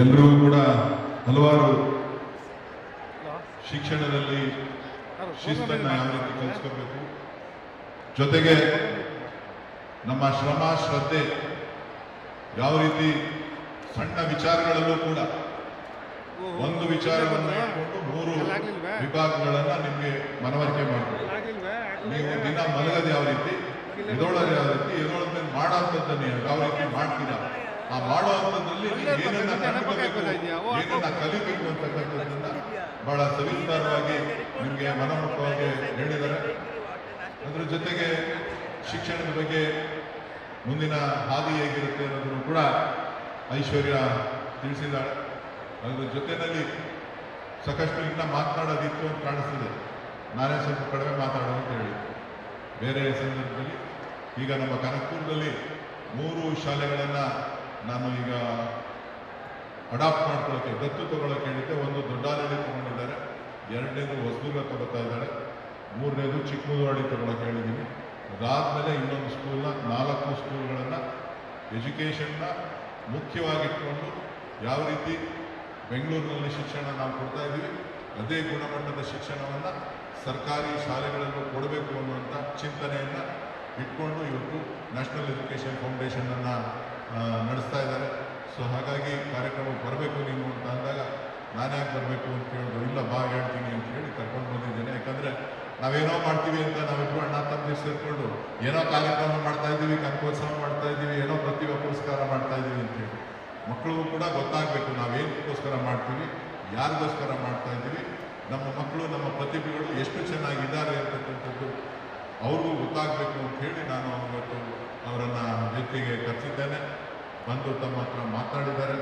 ಎಲ್ರಿಗೂ ಕೂಡ ಹಲವಾರು ಶಿಕ್ಷಣದಲ್ಲಿ ಶಿಸ್ತನ್ನ ಯಾವ ರೀತಿ ಕಲಿಸ್ಕೋಬೇಕು? ಜೊತೆಗೆ ನಮ್ಮ ಶ್ರಮ, ಶ್ರದ್ಧೆ ಯಾವ ರೀತಿ ಸಣ್ಣ ವಿಚಾರಗಳಲ್ಲೂ ಕೂಡ ಒಂದು ವಿಚಾರವನ್ನ ಇಟ್ಕೊಂಡು ಮೂರು ವಿಭಾಗಗಳನ್ನ ನಿಮಗೆ ಮನವರಿಕೆ ಮಾಡಬೇಕು. ನೀವು ದಿನ ಮಲಗದ ಯಾವ ರೀತಿ, ಎದೋಳದ ಯಾವ ರೀತಿ ಎದೋಳದ ಮೇಲೆ ಮಾಡೋದನ್ನ ಯಾವ ರೀತಿ ಮಾಡ್ತೀರಾ? ಆ ಮಾಡುವ ಹಬ್ಬದಲ್ಲಿ ಏನನ್ನ ಕಂಡುಕೋಬೇಕು ಏನನ್ನ ಕಲಿಬೇಕು ಅಂತಕ್ಕಂಥದ್ದನ್ನ ಬಹಳ ಸವಿಸ್ತಾರವಾಗಿ ನಿಮಗೆ ಮನಮುಖವಾಗಿ ಹೇಳಿದ್ದಾರೆ. ಅದರ ಜೊತೆಗೆ ಶಿಕ್ಷಣದ ಬಗ್ಗೆ ಮುಂದಿನ ಹಾದಿ ಹೇಗಿರುತ್ತೆ ಅನ್ನೋದನ್ನು ಕೂಡ ಐಶ್ವರ್ಯ ತಿಳಿಸಿದ್ದಾಳೆ. ಅದರ ಜೊತೆಯಲ್ಲಿ ಸಾಕಷ್ಟು ಇನ್ನ ಮಾತನಾಡೋದಿತ್ತು ಅಂತ ಕಾಣಿಸ್ತಿದೆ. ನಾನೇ ಸ್ವಲ್ಪ ಕಡಿಮೆ ಮಾತಾಡೋದು ಅಂತ ಹೇಳಿ. ಬೇರೆ ಸಂದರ್ಭದಲ್ಲಿ ಈಗ ನಮ್ಮ ಕನಕಪುರದಲ್ಲಿ ಮೂರು ಶಾಲೆಗಳನ್ನು ನಾನು ಈಗ ಅಡಾಪ್ಟ್ ಮಾಡ್ಕೊಳ್ಳೋಕೆ, ದತ್ತು ತಗೊಳ್ಳೋಕೆ ಹೇಳಿದ್ದೆ. ಒಂದು ದೊಡ್ಡಾಲಹಳ್ಳಿ ತಗೊಂಡಿದ್ದಾರೆ. ಎರಡನೇದು ಹೊಸದುರ್ಗ ತಗೋತಾ ಇದ್ದಾರೆ. ಮೂರನೇದು ತಗೊಳ್ಳೋಕೆ ಹೇಳಿದ್ದೀನಿ. ಅದಾದಮೇಲೆ ಇನ್ನೊಂದು ಸ್ಕೂಲ್ನ ನಾಲ್ಕು ಸ್ಕೂಲ್ಗಳನ್ನು ಎಜುಕೇಷನ್ನ ಮುಖ್ಯವಾಗಿಟ್ಕೊಂಡು ಯಾವ ರೀತಿ ಬೆಂಗಳೂರಿನಲ್ಲಿ ಶಿಕ್ಷಣ ನಾವು ಕೊಡ್ತಾ ಇದ್ದೀವಿ, ಅದೇ ಗುಣಮಟ್ಟದ ಶಿಕ್ಷಣವನ್ನು ಸರ್ಕಾರಿ ಶಾಲೆಗಳಲ್ಲೂ ಕೊಡಬೇಕು ಅನ್ನುವಂಥ ಚಿಂತನೆಯನ್ನು ಇಟ್ಕೊಂಡು ಇವತ್ತು ನ್ಯಾಷನಲ್ ಎಜುಕೇಷನ್ ಫೌಂಡೇಶನನ್ನು ನಡೆಸ್ತಾ ಇದ್ದಾರೆ ಸೊ ಹಾಗಾಗಿ ಕಾರ್ಯಕ್ರಮಕ್ಕೆ ಬರಬೇಕು ನೀವು ಅಂತ ಅಂದಾಗ ನಾನು ಯಾಕೆ ಬರಬೇಕು ಅಂತ ಕೇಳಿದ್ರು ಇಲ್ಲ ಬಾ ಹೇಳ್ತೀನಿ ಅಂತ ಹೇಳಿ ಕರ್ಕೊಂಡು ಬಂದಿದ್ದೇನೆ. ಯಾಕಂದರೆ ನಾವೇನೋ ಮಾಡ್ತೀವಿ ಅಂತ ನಾವಿಬ್ರು ಅಣ್ಣ ತಮ್ಮಿ ಸೇರಿಕೊಂಡು ಏನೋ ಕಾರ್ಯಕ್ರಮ ಮಾಡ್ತಾ ಇದ್ದೀವಿ ಕನಕೋತ್ಸವ ಮಾಡ್ತಾ ಇದ್ದೀವಿ, ಏನೋ ಪ್ರತಿಭಾ ಪುರಸ್ಕಾರ ಮಾಡ್ತಾ ಇದ್ದೀವಿ ಅಂತ ಹೇಳಿ. ಮಕ್ಕಳಿಗೂ ಕೂಡ ಗೊತ್ತಾಗಬೇಕು ನಾವೇನಕ್ಕೋಸ್ಕರ ಮಾಡ್ತೀವಿ, ಯಾರಿಗೋಸ್ಕರ ಮಾಡ್ತಾ ಇದ್ದೀವಿ. ನಮ್ಮ ಮಕ್ಕಳು, ನಮ್ಮ ಪ್ರತಿಭೆಗಳು ಎಷ್ಟು ಚೆನ್ನಾಗಿದ್ದಾರೆ ಅಂತಕ್ಕಂಥದ್ದು ಅವ್ರಿಗೂ ಗೊತ್ತಾಗಬೇಕು ಅಂತ ಹೇಳಿ ನಾನು ಅವತ್ತು ಅವರನ್ನು ಜೊತೆಗೆ ಕರೆಸಿದ್ದೇನೆ. ಬಂದು ತಮ್ಮ ಹತ್ರ ಮಾತನಾಡಿದ್ದಾರೆ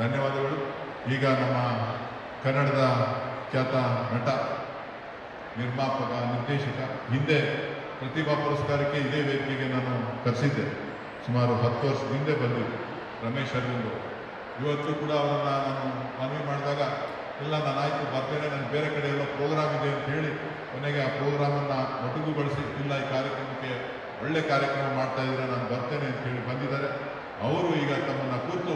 ಧನ್ಯವಾದಗಳು. ಈಗ ನಮ್ಮ ಕನ್ನಡದ ಖ್ಯಾತ ನಟ, ನಿರ್ಮಾಪಕ, ನಿರ್ದೇಶಕ, ಹಿಂದೆ ಪ್ರತಿಭಾ ಪುರಸ್ಕಾರಕ್ಕೆ ಇದೇ ವೇದಿಕೆಗೆ ನಾನು ಕರೆಸಿದ್ದೆ. ಸುಮಾರು ಹತ್ತು ವರ್ಷದ ಹಿಂದೆ ಬಂದಿದ್ದೆ ರಮೇಶ್ ಅರವಿಂದ್. ಇವತ್ತು ಕೂಡ ಅವರನ್ನು ನಾನು ಮನವಿ ಮಾಡಿದಾಗ, ಇಲ್ಲ, ನಾನು ಆಯ್ತು, ಬರ್ತೇನೆ, ನಾನು ಬೇರೆ ಕಡೆ ಎಲ್ಲ ಪ್ರೋಗ್ರಾಮ್ ಇದೆ ಅಂತ ಹೇಳಿ ಕೊನೆಗೆ ಆ ಪ್ರೋಗ್ರಾಮನ್ನು ಮೊಟಕುಗೊಳಿಸಿ ಇಲ್ಲ, ಈ ಕಾರ್ಯಕ್ರಮಕ್ಕೆ ಒಳ್ಳೆ ಕಾರ್ಯಕ್ರಮ ಮಾಡ್ತಾ ಇದ್ರೆ ನಾನು ಬರ್ತೇನೆ ಅಂತ ಹೇಳಿ ಬಂದಿದ್ದಾರೆ. ಅವರು ಈಗ ತಮ್ಮನ್ನು ಕೂತು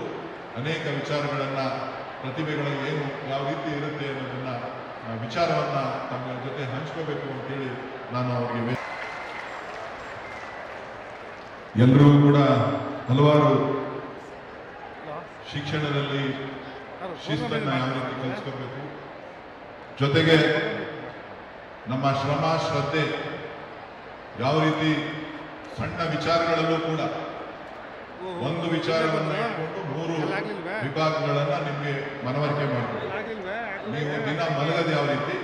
ಅನೇಕ ವಿಚಾರಗಳನ್ನು ಪ್ರತಿಭೆಗಳು ಏನು, ಯಾವ ರೀತಿ ಇರುತ್ತೆ ಅನ್ನೋದನ್ನ ವಿಚಾರವನ್ನು ತಮ್ಮ ಜೊತೆ ಹಂಚ್ಕೋಬೇಕು ಅಂತೇಳಿ ನಾನು ಅವರಿಗೆ ಎಲ್ಲರೂ ಕೂಡ ಹಲವಾರು ಶಿಕ್ಷಣದಲ್ಲಿ ಶಿಸ್ತನ್ನ ಯಾವ ರೀತಿ ಕಲಿಸ್ಕೋಬೇಕು. ಜೊತೆಗೆ ನಮ್ಮ ಶ್ರಮ ಶ್ರದ್ಧೆ ಯಾವ ರೀತಿ ಸಣ್ಣ ವಿಚಾರಗಳಲ್ಲೂ ಕೂಡ ಒಂದು ವಿಚಾರವನ್ನು ಇಟ್ಕೊಂಡು ಮೂರು ವಿಭಾಗಗಳನ್ನ ನಿಮ್ಗೆ ಮನವರಿಕೆ ಮಾಡಬೇಕು ನೀವು ದಿನ ಮಲಗದ ಯಾವ ರೀತಿ